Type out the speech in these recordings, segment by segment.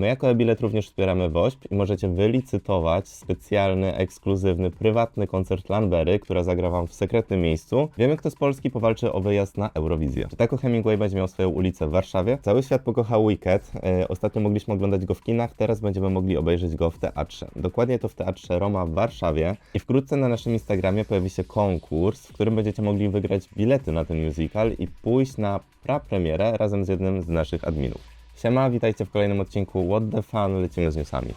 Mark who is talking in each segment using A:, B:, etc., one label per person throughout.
A: My jako e-bilet również wspieramy WOŚP i możecie wylicytować specjalny, ekskluzywny, prywatny koncert Lanbery, która zagra Wam w sekretnym miejscu. Wiemy, kto z Polski powalczy o wyjazd na Eurowizję. Czy Taco Hemingway będzie miał swoją ulicę w Warszawie? Cały świat pokochał Wicked. E, ostatnio mogliśmy oglądać go w kinach, teraz będziemy mogli obejrzeć go w teatrze. Dokładnie to w Teatrze Roma w Warszawie. I wkrótce na naszym Instagramie pojawi się konkurs, w którym będziecie mogli wygrać bilety na ten musical i pójść na prapremierę razem z jednym z naszych adminów. Siema, witajcie w kolejnym odcinku What the Fun, lecimy z newsami.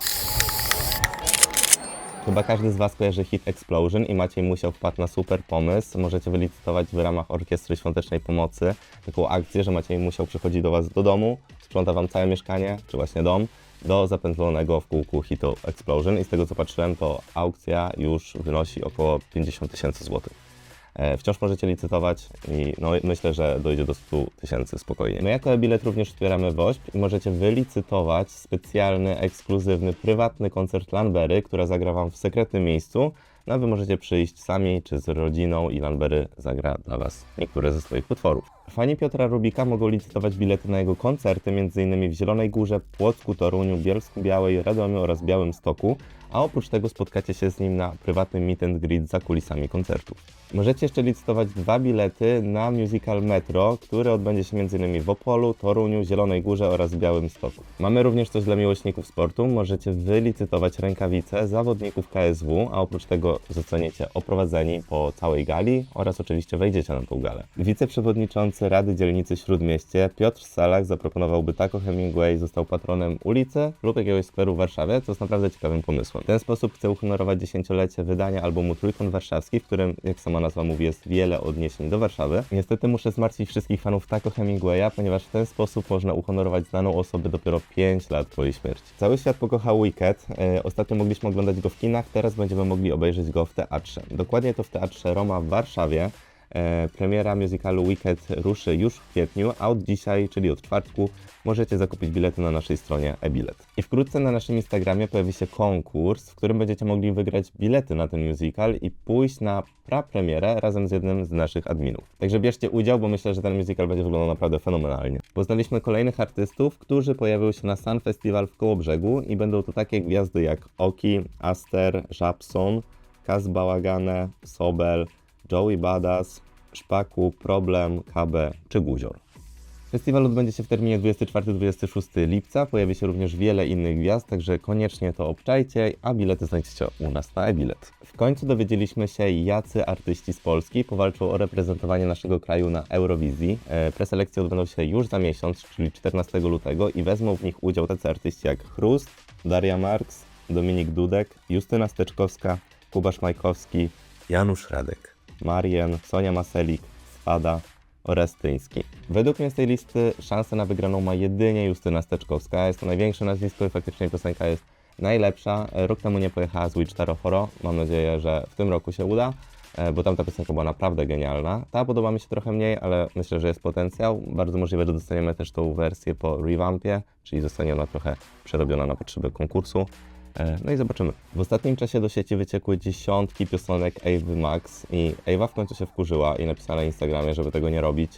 A: Chyba każdy z Was kojarzy hit Explosion i Maciej Musiał wpadł na super pomysł. Możecie wylicytować w ramach Orkiestry Świątecznej Pomocy taką akcję, że Maciej Musiał przychodzi do Was do domu, sprząta Wam całe mieszkanie, czy właśnie dom, do zapętlonego w kółku hitu Explosion i z tego co patrzyłem, to aukcja już wynosi około 50 tysięcy złotych. E, Wciąż możecie licytować i no, myślę, że dojdzie do 100 tysięcy spokojnie. My jako e-bilet również wspieramy WOŚP i możecie wylicytować specjalny, ekskluzywny, prywatny koncert Lanbery, która zagra Wam w sekretnym miejscu. No Wy możecie przyjść sami czy z rodziną i Lanbery zagra dla Was niektóre ze swoich utworów. Fani Piotra Rubika mogą licytować bilety na jego koncerty m.in. w Zielonej Górze, Płocku, Toruniu, Bielsku Białej, Radomiu oraz Białym Stoku, a oprócz tego spotkacie się z nim na prywatnym meet and greet za kulisami koncertów. Możecie jeszcze licytować dwa bilety na musical Metro, który odbędzie się m.in. w Opolu, Toruniu, Zielonej Górze oraz Białym Stoku. Mamy również coś dla miłośników sportu. Możecie wylicytować rękawice zawodników KSW, a oprócz tego zostaniecie oprowadzeni po całej gali oraz oczywiście wejdziecie na tą galę. Wiceprzewodniczący Rady Dzielnicy Śródmieście Piotr Salak zaproponował, by Taco Hemingway został patronem ulicy lub jakiegoś skweru w Warszawie, co jest naprawdę ciekawym pomysłem. W ten sposób chce uhonorować dziesięciolecie wydania albumu Trójkąt Warszawski, w którym, jak sama nazwa mówi, jest wiele odniesień do Warszawy. Niestety muszę zmartwić wszystkich fanów Taco Hemingwaya, ponieważ w ten sposób można uhonorować znaną osobę dopiero 5 lat po jej śmierci. Cały świat pokochał Wicked. E, ostatnio mogliśmy oglądać go w kinach, teraz będziemy mogli obejrzeć go w teatrze. Dokładnie to w Teatrze Roma w Warszawie. E, premiera musicalu Wicked ruszy już w kwietniu, a od dzisiaj, czyli od czwartku, możecie zakupić bilety na naszej stronie e-bilet. I wkrótce na naszym Instagramie pojawi się konkurs, w którym będziecie mogli wygrać bilety na ten musical i pójść na prapremierę razem z jednym z naszych adminów. Także bierzcie udział, bo myślę, że ten musical będzie wyglądał naprawdę fenomenalnie. Poznaliśmy kolejnych artystów, którzy pojawią się na Sun Festival w Kołobrzegu i będą to takie gwiazdy jak Oki, Aster, Żabson, Kaz Bałagane, Sobel, Joey Badass, Szpaku, Problem, KB czy Guzior. Festiwal odbędzie się w terminie 24-26 lipca. Pojawi się również wiele innych gwiazd, także koniecznie to obczajcie, a bilety znajdziecie u nas na e-bilet. W końcu dowiedzieliśmy się, jacy artyści z Polski powalczą o reprezentowanie naszego kraju na Eurowizji. E, Preselekcje odbędą się już za miesiąc, czyli 14 lutego i wezmą w nich udział tacy artyści jak Chrust, Daria Marks, Dominik Dudek, Justyna Steczkowska, Kubasz Majkowski, Janusz Radek, Marian, Sonia Maselik, Spada, Orestyński. Według mnie z tej listy szansę na wygraną ma jedynie Justyna Steczkowska. Jest to największe nazwisko i faktycznie piosenka jest najlepsza. Rok temu nie pojechała z Witch Horo. Mam nadzieję, że w tym roku się uda, e, bo tamta piosenka była naprawdę genialna. Ta podoba mi się trochę mniej, ale myślę, że jest potencjał. Bardzo możliwe, że dostaniemy też tą wersję po revampie, czyli zostanie ona trochę przerobiona na potrzeby konkursu. E, No i zobaczymy. W ostatnim czasie do sieci wyciekły dziesiątki piosenek Avy Max i Ava w końcu się wkurzyła i napisała na Instagramie, żeby tego nie robić.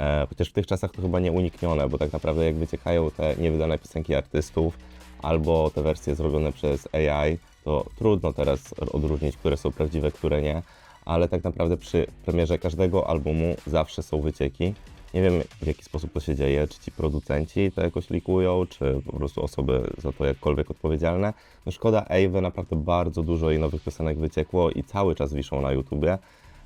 A: E, Chociaż w tych czasach to chyba nieuniknione, bo tak naprawdę jak wyciekają te niewydane piosenki artystów albo te wersje zrobione przez AI, to trudno teraz odróżnić, które są prawdziwe, które nie. Ale tak naprawdę przy premierze każdego albumu zawsze są wycieki. Nie wiem w jaki sposób to się dzieje, czy ci producenci to jakoś likują, czy po prostu osoby za to jakkolwiek odpowiedzialne. No szkoda Ewy, naprawdę bardzo dużo jej nowych piosenek wyciekło i cały czas wiszą na YouTubie.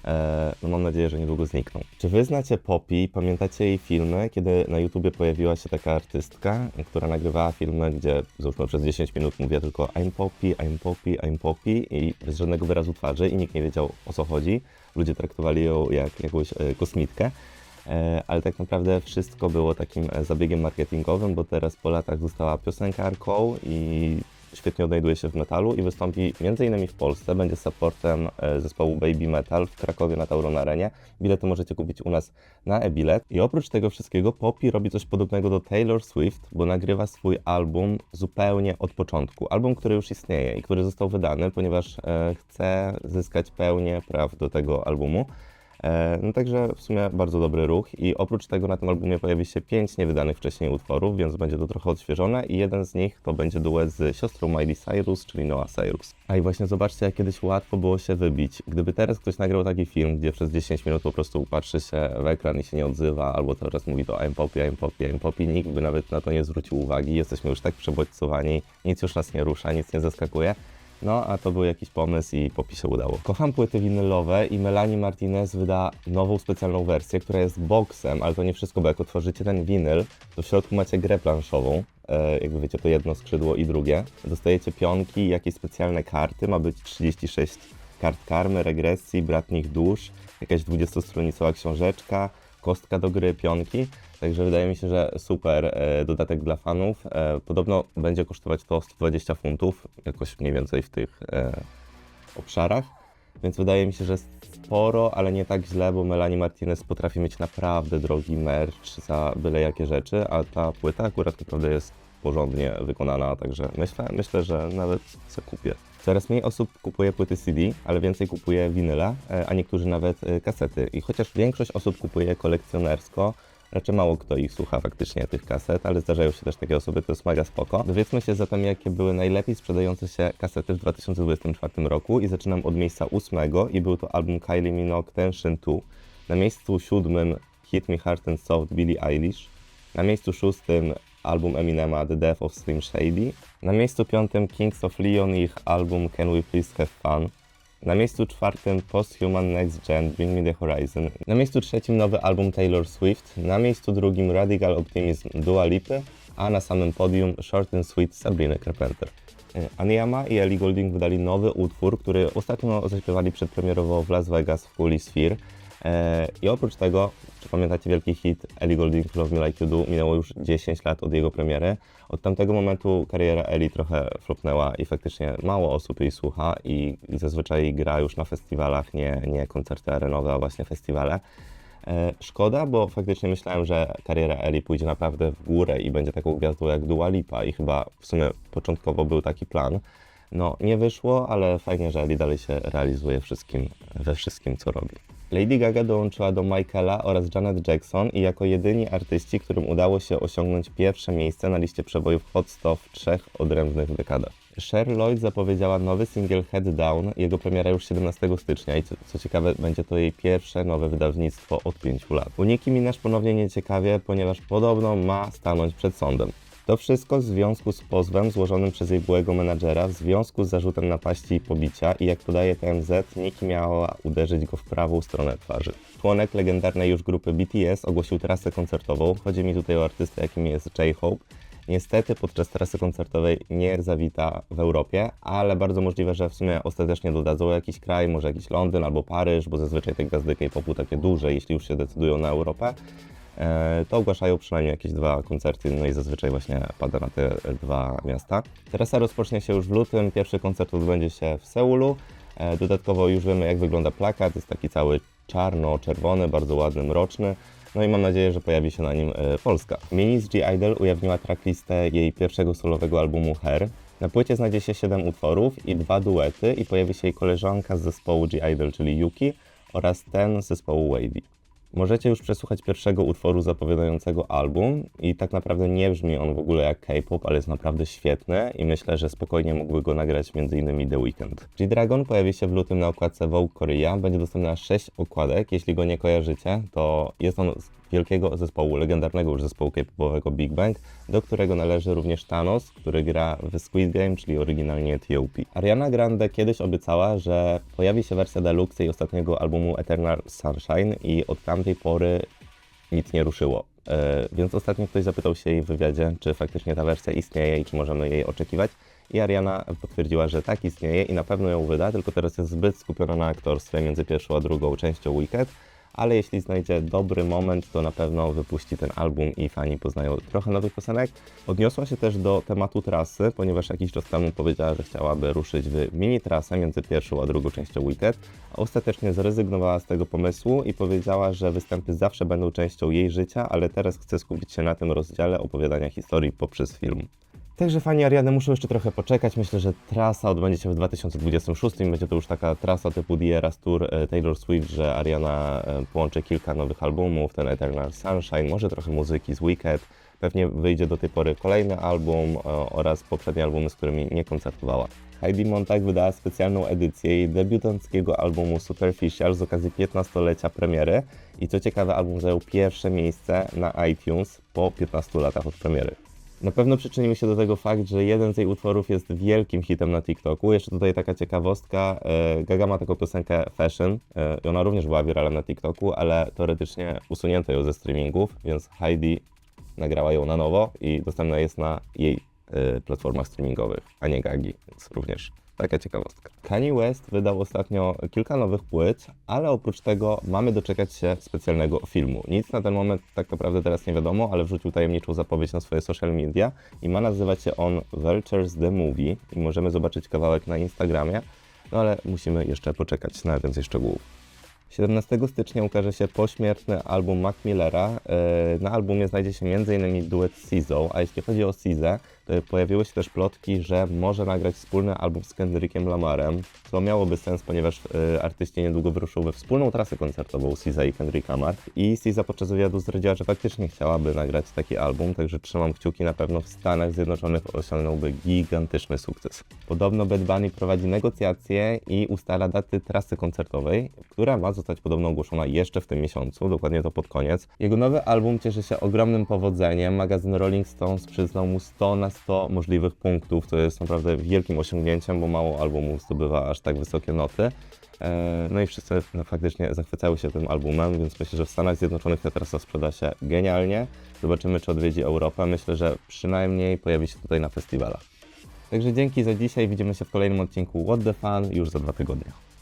A: Eee, no mam nadzieję, że niedługo znikną. Czy wy znacie Poppy? Pamiętacie jej filmy, kiedy na YouTubie pojawiła się taka artystka, która nagrywała filmy, gdzie załóżmy przez 10 minut mówiła tylko I'm Poppy, I'm Poppy, I'm Poppy i bez żadnego wyrazu twarzy i nikt nie wiedział o co chodzi. Ludzie traktowali ją jak jakąś e, kosmitkę. E, ale tak naprawdę wszystko było takim e, zabiegiem marketingowym, bo teraz po latach została piosenkarką i świetnie odnajduje się w metalu i wystąpi m.in. w Polsce, będzie supportem e, zespołu Baby Metal w Krakowie na Tauron Arenie. Bilety możecie kupić u nas na e-bilet. I oprócz tego wszystkiego Poppy robi coś podobnego do Taylor Swift, bo nagrywa swój album zupełnie od początku. Album, który już istnieje i który został wydany, ponieważ chce zyskać pełnię praw do tego albumu. E, no także w sumie bardzo dobry ruch i oprócz tego na tym albumie pojawi się pięć niewydanych wcześniej utworów, więc będzie to trochę odświeżone i jeden z nich to będzie duet z siostrą Miley Cyrus, czyli Noah Cyrus. A i właśnie zobaczcie, jak kiedyś łatwo było się wybić. Gdyby teraz ktoś nagrał taki film, gdzie przez 10 minut po prostu patrzy się w ekran i się nie odzywa, albo cały czas mówi to I'm poppy, I'm poppy, I'm poppy, nikt by nawet na to nie zwrócił uwagi. Jesteśmy już tak przebodźcowani, nic już nas nie rusza, nic nie zaskakuje. No, a to był jakiś pomysł i się udało. Kocham płyty winylowe i Melanie Martinez wyda nową specjalną wersję, która jest boksem, ale to nie wszystko, bo jak otworzycie ten winyl, to w środku macie grę planszową. E, jakby wiecie, to jedno skrzydło i drugie. Dostajecie pionki, jakieś specjalne karty, ma być 36 kart karmy, regresji, bratnich dusz, jakaś 20-stronicowa książeczka, kostka do gry, pionki. Także wydaje mi się, że super e, dodatek dla fanów. E, podobno będzie kosztować to 120 funtów, jakoś mniej więcej w tych e, obszarach. Więc wydaje mi się, że sporo, ale nie tak źle, bo Melanie Martinez potrafi mieć naprawdę drogi merch za byle jakie rzeczy, a ta płyta akurat naprawdę jest porządnie wykonana, także myślę, myślę że nawet sobie kupię. Coraz mniej osób kupuje płyty CD, ale więcej kupuje winyla, a niektórzy nawet kasety. I chociaż większość osób kupuje kolekcjonersko, raczej mało kto ich słucha faktycznie tych kaset, ale zdarzają się też takie osoby, to jest mega spoko. Dowiedzmy się zatem, jakie były najlepiej sprzedające się kasety w 2024 roku i zaczynam od miejsca ósmego i był to album Kylie Minogue Tension 2. Na miejscu siódmym Hit Me Hard and Soft Billie Eilish. Na miejscu szóstym album Eminema The Death of Slim Shady. Na miejscu piątym Kings of Leon ich album Can We Please Have Fun. Na miejscu czwartym Posthuman Next Gen Bring Me The Horizon. Na miejscu trzecim nowy album Taylor Swift. Na miejscu drugim Radical Optimism Dua Lipy. A na samym podium Short and Sweet Sabrina Carpenter. E, Aniyama i Ellie Goulding wydali nowy utwór, który ostatnio zaśpiewali przedpremierowo w Las Vegas w kuli Sphere. E, I oprócz tego, czy pamiętacie wielki hit Ellie Goulding Love Me Like You Do? Minęło już 10 lat od jego premiery. Od tamtego momentu kariera Ellie trochę flopnęła i faktycznie mało osób jej słucha i zazwyczaj gra już na festiwalach, nie, nie koncerty arenowe, a właśnie festiwale. E, Szkoda, bo faktycznie myślałem, że kariera Eli pójdzie naprawdę w górę i będzie taką gwiazdą jak Dua Lipa i chyba w sumie początkowo był taki plan. No, nie wyszło, ale fajnie, że Eli dalej się realizuje wszystkim, we wszystkim, co robi. Lady Gaga dołączyła do Michaela oraz Janet Jackson i jako jedyni artyści, którym udało się osiągnąć pierwsze miejsce na liście przebojów Hot 100 w trzech odrębnych dekadach. Cher Lloyd zapowiedziała nowy singiel Head Down, jego premiera już 17 stycznia i co, co ciekawe, będzie to jej pierwsze nowe wydawnictwo od 5 lat. U Nicki Minaj ponownie nieciekawie, ponieważ podobno ma stanąć przed sądem. To wszystko w związku z pozwem złożonym przez jej byłego menadżera w związku z zarzutem napaści i pobicia i jak podaje TMZ, Nicki miała uderzyć go w prawą stronę twarzy. Członek legendarnej już grupy BTS ogłosił trasę koncertową. Chodzi mi tutaj o artystę, jakim jest J-Hope. Niestety podczas trasy koncertowej nie zawita w Europie, ale bardzo możliwe, że w sumie ostatecznie dodadzą jakiś kraj, może jakiś Londyn albo Paryż, bo zazwyczaj te gwiazdy K-popu takie duże, jeśli już się decydują na Europę, to ogłaszają przynajmniej jakieś dwa koncerty, no i zazwyczaj właśnie pada na te dwa miasta. Trasa rozpocznie się już w lutym, pierwszy koncert odbędzie się w Seulu. E, Dodatkowo już wiemy jak wygląda plakat, jest taki cały czarno-czerwony, bardzo ładny, mroczny. No i mam nadzieję, że pojawi się na nim e, Polska. Mini z G-Idol ujawniła tracklistę jej pierwszego solowego albumu Hair. Na płycie znajdzie się 7 utworów i dwa duety i pojawi się jej koleżanka z zespołu G-Idol, czyli Yuki oraz ten z zespołu Wavy. Możecie już przesłuchać pierwszego utworu zapowiadającego album i tak naprawdę nie brzmi on w ogóle jak K-pop, ale jest naprawdę świetny i myślę, że spokojnie mógłby go nagrać m.in. The Weeknd. G-Dragon pojawi się w lutym na okładce Vogue Korea, będzie dostępna 6 okładek, jeśli go nie kojarzycie, to jest on wielkiego zespołu, legendarnego już zespołu K-popowego Big Bang, do którego należy również Thanos, który gra w Squid Game, czyli oryginalnie T.O.P. Ariana Grande kiedyś obiecała, że pojawi się wersja deluxe jej ostatniego albumu Eternal Sunshine i od tamtej pory nic nie ruszyło. E, więc ostatnio ktoś zapytał się jej w wywiadzie, czy faktycznie ta wersja istnieje i czy możemy jej oczekiwać. I Ariana potwierdziła, że tak istnieje i na pewno ją wyda, tylko teraz jest zbyt skupiona na aktorstwie między pierwszą a drugą częścią Wicked. Ale jeśli znajdzie dobry moment, to na pewno wypuści ten album i fani poznają trochę nowych piosenek. Odniosła się też do tematu trasy, ponieważ jakiś czas temu powiedziała, że chciałaby ruszyć w mini trasę między pierwszą a drugą częścią Wicked. A ostatecznie zrezygnowała z tego pomysłu i powiedziała, że występy zawsze będą częścią jej życia, ale teraz chce skupić się na tym rozdziale opowiadania historii poprzez film. Także fani Ariany muszą jeszcze trochę poczekać. Myślę, że trasa odbędzie się w 2026. Będzie to już taka trasa typu The Eras Tour e, Taylor Swift, że Ariana e, połączy kilka nowych albumów, ten Eternal Sunshine, może trochę muzyki z Wicked. Pewnie wyjdzie do tej pory kolejny album e, oraz poprzednie albumy, z którymi nie koncertowała. Heidi Montag wydała specjalną edycję jej debiutanckiego albumu Superficial z okazji 15-lecia premiery i co ciekawe album zajął pierwsze miejsce na iTunes po 15 latach od premiery. Na pewno przyczynił się do tego fakt, że jeden z jej utworów jest wielkim hitem na TikToku. Jeszcze tutaj taka ciekawostka, e, Gaga ma taką piosenkę Fashion e, i ona również była wiralem na TikToku, ale teoretycznie usunięto ją ze streamingów, więc Heidi nagrała ją na nowo i dostępna jest na jej e, platformach streamingowych, a nie Gagi, więc również taka ciekawostka. Kanye West wydał ostatnio kilka nowych płyt, ale oprócz tego mamy doczekać się specjalnego filmu. Nic na ten moment tak naprawdę teraz nie wiadomo, ale wrzucił tajemniczą zapowiedź na swoje social media i ma nazywać się on Vultures The Movie i możemy zobaczyć kawałek na Instagramie, no ale musimy jeszcze poczekać na więcej szczegółów. 17 stycznia ukaże się pośmiertny album Mac Millera. Yy, Na albumie znajdzie się m.in. duet Sizo, a jeśli chodzi o Sizę, to pojawiły się też plotki, że może nagrać wspólny album z Kendrickiem Lamarem, co miałoby sens, ponieważ yy, artyści niedługo wyruszą we wspólną trasę koncertową Siza i Kendrick Lamar. I Siza podczas wywiadu zdradziła, że faktycznie chciałaby nagrać taki album, także trzymam kciuki, na pewno w Stanach Zjednoczonych osiągnąłby gigantyczny sukces. Podobno Bad Bunny prowadzi negocjacje i ustala daty trasy koncertowej, która ma zostać podobno ogłoszona jeszcze w tym miesiącu, dokładnie to pod koniec. Jego nowy album cieszy się ogromnym powodzeniem. Magazyn Rolling Stones przyznał mu 100 na 100 możliwych punktów, co jest naprawdę wielkim osiągnięciem, bo mało albumów zdobywa aż tak wysokie noty. E, No i wszyscy no, faktycznie zachwycały się tym albumem, więc myślę, że w Stanach Zjednoczonych ta trasa sprzeda się genialnie. Zobaczymy, czy odwiedzi Europę. Myślę, że przynajmniej pojawi się tutaj na festiwalach. Także dzięki za dzisiaj. Widzimy się w kolejnym odcinku What the Fun już za dwa tygodnie.